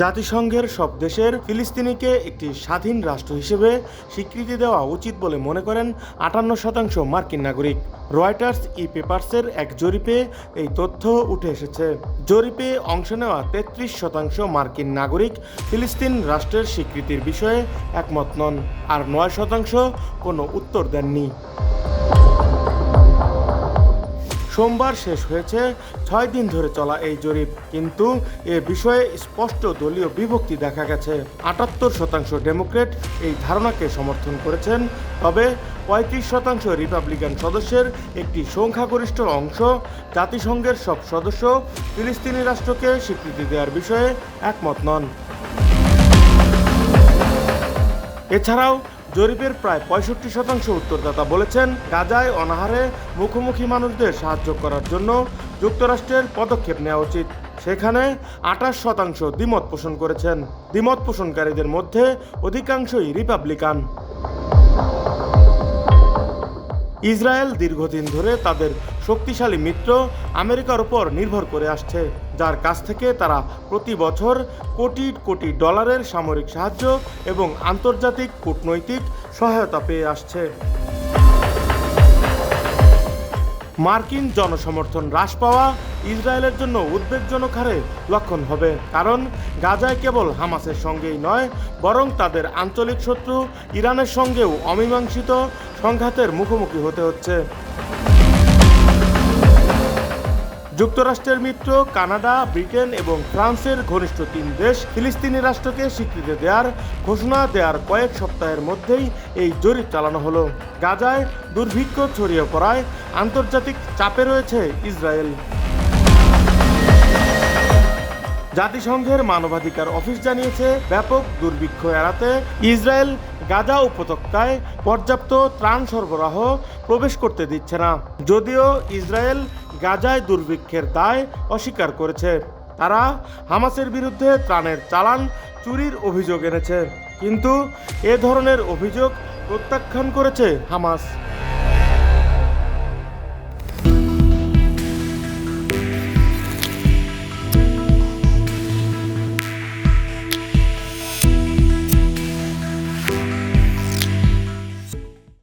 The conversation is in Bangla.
জাতিসংঘের সব দেশের ফিলিস্তিনিকে একটি স্বাধীন রাষ্ট্র হিসেবে স্বীকৃতি দেওয়া উচিত বলে মনে করেন আটান্ন শতাংশ মার্কিন নাগরিক। রয়টার্স ই পেপার্সের এক জরিপে এই তথ্য উঠে এসেছে। জরিপে অংশ নেওয়া তেত্রিশ শতাংশ মার্কিন নাগরিক ফিলিস্তিন রাষ্ট্রের স্বীকৃতির বিষয়ে একমত নন, আর নয় শতাংশ কোনো উত্তর দেননি। সোমবার শেষ হয়েছে। ছয় দিন ধরে চলা এই জরিপ, কিন্তু এ বিষয়ে স্পষ্ট দলীয় বিভক্তি দেখা গেছে। আটাত্তর শতাংশ ডেমোক্রেট এই ধারণাকে সমর্থন করেছেন। তবে পঁয়ত্রিশ শতাংশ রিপাবলিকান সদস্যের একটি সংখ্যাগরিষ্ঠ অংশ জাতিসংঘের সব সদস্য ফিলিস্তিনি রাষ্ট্রকে স্বীকৃতি দেওয়ার বিষয়ে একমত নন। এছাড়াও জরিপের প্রায় পঁয়ষট্টি শতাংশ উত্তরদাতা বলেছেন গাজায় অনাহারে মুখোমুখি মানুষদের সাহায্য করার জন্য যুক্তরাষ্ট্রের পদক্ষেপ নেওয়া উচিত। সেখানে আঠাশ শতাংশ দ্বিমত পোষণ করেছেন। দ্বিমত পোষণকারীদের মধ্যে অধিকাংশই রিপাবলিকান। ইসরায়েল দীর্ঘদিন ধরে তাদের শক্তিশালী মিত্র আমেরিকার উপর নির্ভর করে আসছে, যার কাছ থেকে তারা প্রতি বছর কোটি কোটি ডলারের সামরিক সাহায্য এবং আন্তর্জাতিক কূটনৈতিক সহায়তা পেয়ে আসছে। মার্কিন জনসমর্থন হ্রাস পাওয়া ইসরায়েলের জন্য উদ্বেগজনক হারে লক্ষণ হবে, কারণ গাজায় কেবল হামাসের সঙ্গেই নয়, বরং তাদের আঞ্চলিক শত্রু ইরানের সঙ্গেও অমীমাংসিত সংঘাতের মুখোমুখি হতে হচ্ছে। যুক্তরাষ্ট্রের মিত্র, কানাডা, ব্রিটেন এবং ফ্রান্সের ঘনিষ্ঠ তিন দেশ ফিলিস্তিনি রাষ্ট্রকে স্বীকৃতি দেওয়ার ঘোষণা দেওয়ার কয়েক সপ্তাহের মধ্যেই এই জরিপ চালানো হলো। গাজায় দুর্ভিক্ষ ছড়িয়ে পড়ায় আন্তর্জাতিক চাপে রয়েছে ইসরায়েল। জাতিসংঘের মানবাধিকার অফিস জানিয়েছে, ব্যাপক দুর্ভিক্ষ এড়াতে ইসরায়েল গাজা উপত্যকায় পর্যাপ্ত ত্রাণ সরবরাহ প্রবেশ করতে দিচ্ছে না। যদিও ইসরায়েল গাজায় দুর্ভিক্ষের দায় অস্বীকার করেছে। তারা হামাসের বিরুদ্ধে ত্রাণের চালান চুরির অভিযোগ এনেছে। কিন্তু এ ধরনের অভিযোগ প্রত্যাখ্যান করেছে হামাস।